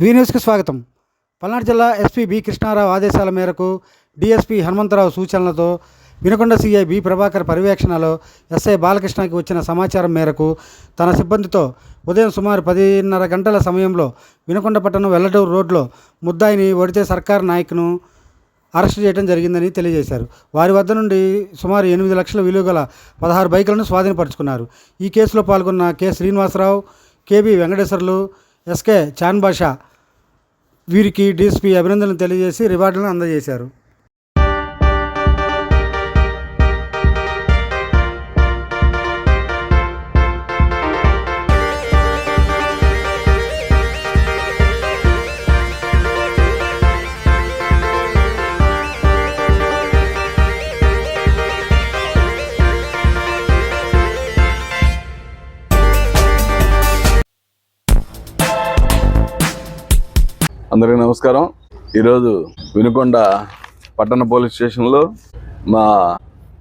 వి న్యూస్కి స్వాగతం. పల్నాడు జిల్లా ఎస్పీ బి కృష్ణారావు ఆదేశాల మేరకు డిఎస్పీ హనుమంతరావు సూచనలతో వినకొండ సీఐ బి ప్రభాకర్ పర్యవేక్షణలో ఎస్ఐ బాలకృష్ణకి వచ్చిన సమాచారం మేరకు తన సిబ్బందితో ఉదయం సుమారు పదిన్నర గంటల సమయంలో వినకొండ పట్టణం వెల్లటూరు రోడ్లో ముద్దాయిని ఒడితే సర్కార్ నాయకును అరెస్ట్ చేయడం జరిగిందని తెలియజేశారు. వారి వద్ద నుండి సుమారు ఎనిమిది లక్షల విలువ గల పదహారు బైకులను స్వాధీనపరుచుకున్నారు. ఈ కేసులో పాల్గొన్న K Srinivasarao K B Venkateswarlu S K Chan Basha వీరికి డీఎస్పీ అభినందనలు తెలియజేసి రివార్డులను అందజేశారు. అందరికీ నమస్కారం. ఈరోజు వినుకొండ పట్టణ పోలీస్ స్టేషన్లో మా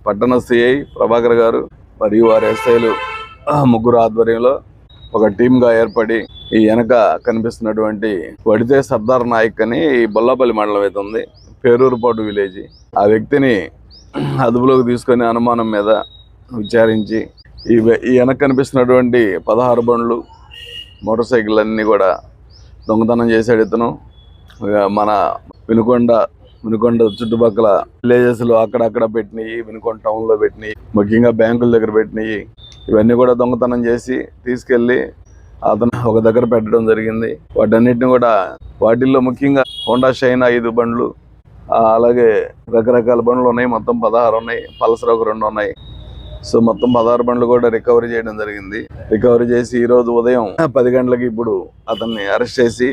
పట్టణ సిఐ ప్రభాకర్ గారు మరియు వారి ఎస్ఐలు ముగ్గురు ఆధ్వర్యంలో ఒక టీమ్గా ఏర్పడి ఈ వెనక కనిపిస్తున్నటువంటి వడితే సర్దార్ నాయక్ అని ఈ బొల్లాపల్లి మండలం అయితే ఉంది. పేరూరుపాటు విలేజ్. ఆ వ్యక్తిని అదుపులోకి తీసుకొని అనుమానం మీద విచారించి ఈ ఈ వెనక కనిపిస్తున్నటువంటి పదహారు బండ్లు మోటార్ సైకిల్ అన్నీ కూడా దొంగతనం చేశాడు ఇతను. మన వినుకొండ వినుకొండ చుట్టుపక్కల విలేజెస్లో అక్కడక్కడ పెట్టినాయి వినుకొండ టౌన్లో పెట్టినాయి ముఖ్యంగా బ్యాంకుల దగ్గర పెట్టినాయి. ఇవన్నీ కూడా దొంగతనం చేసి తీసుకెళ్ళి అతను ఒక దగ్గర పెట్టడం జరిగింది. వాటన్నిటిని కూడా వాటిల్లో ముఖ్యంగా హోండా షైన్ ఐదు బండ్లు అలాగే రకరకాల బండ్లు ఉన్నాయి. మొత్తం పదహారు ఉన్నాయి. పల్సర్ ఒక రెండు ఉన్నాయి. సో మొత్తం పదహారు బండ్లు కూడా రికవరీ చేయడం జరిగింది. రికవరీ చేసి ఈరోజు ఉదయం పది గంటలకి ఇప్పుడు అతన్ని అరెస్ట్ చేసి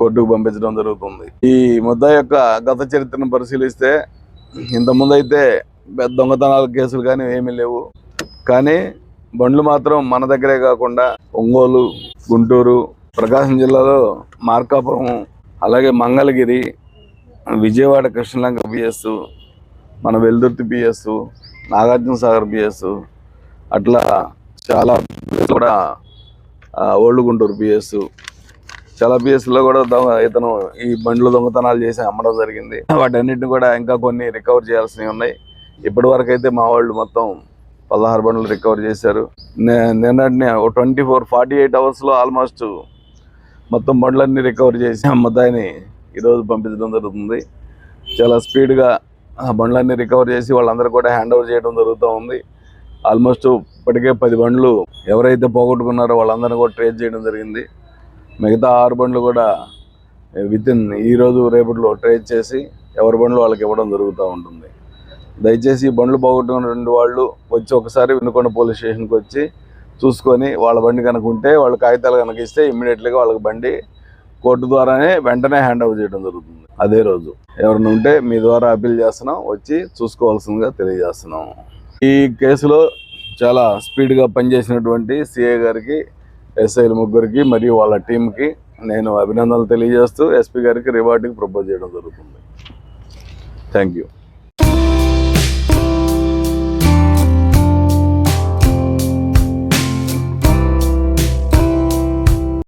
కోర్టుకు పంపించడం జరుగుతుంది. ఈ ముద్ద యొక్క గత చరిత్రను పరిశీలిస్తే ఇంతకుముందు అయితే పెద్ద దొంగతనాల కేసులు కానీ ఏమీ లేవు. కానీ బండ్లు మాత్రం మన దగ్గరే కాకుండా ఒంగోలు గుంటూరు ప్రకాశం జిల్లాలో మార్కాపురం అలాగే మంగళగిరి విజయవాడ కృష్ణలంక పిఎస్ మన వెల్దుర్తి పిఎస్ నాగార్జున సాగర్ పిఎస్ అట్లా చాలా కూడా ఓల్డ్ గుంటూరు పిఎస్ చాలా పిఎస్లో కూడా దొంగ ఇతను ఈ బండ్లు దొంగతనాలు చేసి అమ్మడం జరిగింది. వాటన్నిటిని కూడా ఇంకా కొన్ని రికవర్ చేయాల్సినవి ఉన్నాయి. ఇప్పటి వరకు అయితే మా వాళ్ళు మొత్తం పదహారు బండ్లు రికవర్ చేశారు. నే- నిన్నటినే ట్వంటీ ఫోర్ ఫార్టీ ఎయిట్ అవర్స్లో ఆల్మోస్ట్ మొత్తం బండ్లన్నీ రికవర్ చేసి అమ్మదాయిని ఈరోజు పంపించడం జరుగుతుంది. చాలా స్పీడ్గా ఆ బండ్లన్నీ రికవర్ చేసి వాళ్ళందరూ కూడా హ్యాండ్ ఓవర్ చేయడం జరుగుతూ ఉంది. ఆల్మోస్ట్ ఇప్పటికే పది బండ్లు ఎవరైతే పోగొట్టుకున్నారో వాళ్ళందరినీ కూడా ట్రేస్ చేయడం జరిగింది. మిగతా ఆరు బండ్లు కూడా విత్ ఇన్ ఈరోజు రేపట్లో ట్రేస్ చేసి ఎవరి బండ్లు వాళ్ళకి ఇవ్వడం జరుగుతూ ఉంటుంది. దయచేసి ఈ బండ్లు పోగొట్టుకున్నటువంటి వాళ్ళు వచ్చి ఒకసారి వినుకొండ పోలీస్ స్టేషన్కి వచ్చి చూసుకొని వాళ్ళ బండి కనుక ఉంటే వాళ్ళ కాగితాలు కనుక ఇస్తే ఇమ్మీడియట్లీగా వాళ్ళకి బండి కోర్టు ద్వారానే వెంటనే హ్యాండ్ ఓవర్ చేయడం జరుగుతుంది. అదే రోజు. ఎవరైనా ఉంటే మీ ద్వారా అప్పీల్ చేస్తున్నాం వచ్చి చూసుకోవాల్సిందిగా తెలియజేస్తున్నాం. ఈ కేసులో చాలా స్పీడ్గా పనిచేసినటువంటి సిఏ గారికి ఎస్ఐల ముగ్గురికి మరియు వాళ్ళ టీంకి నేను అభినందనలు తెలియజేస్తూ ఎస్పీ గారికి రివార్డుకి ప్రపోజ్ చేయడం జరుగుతుంది. Thank you.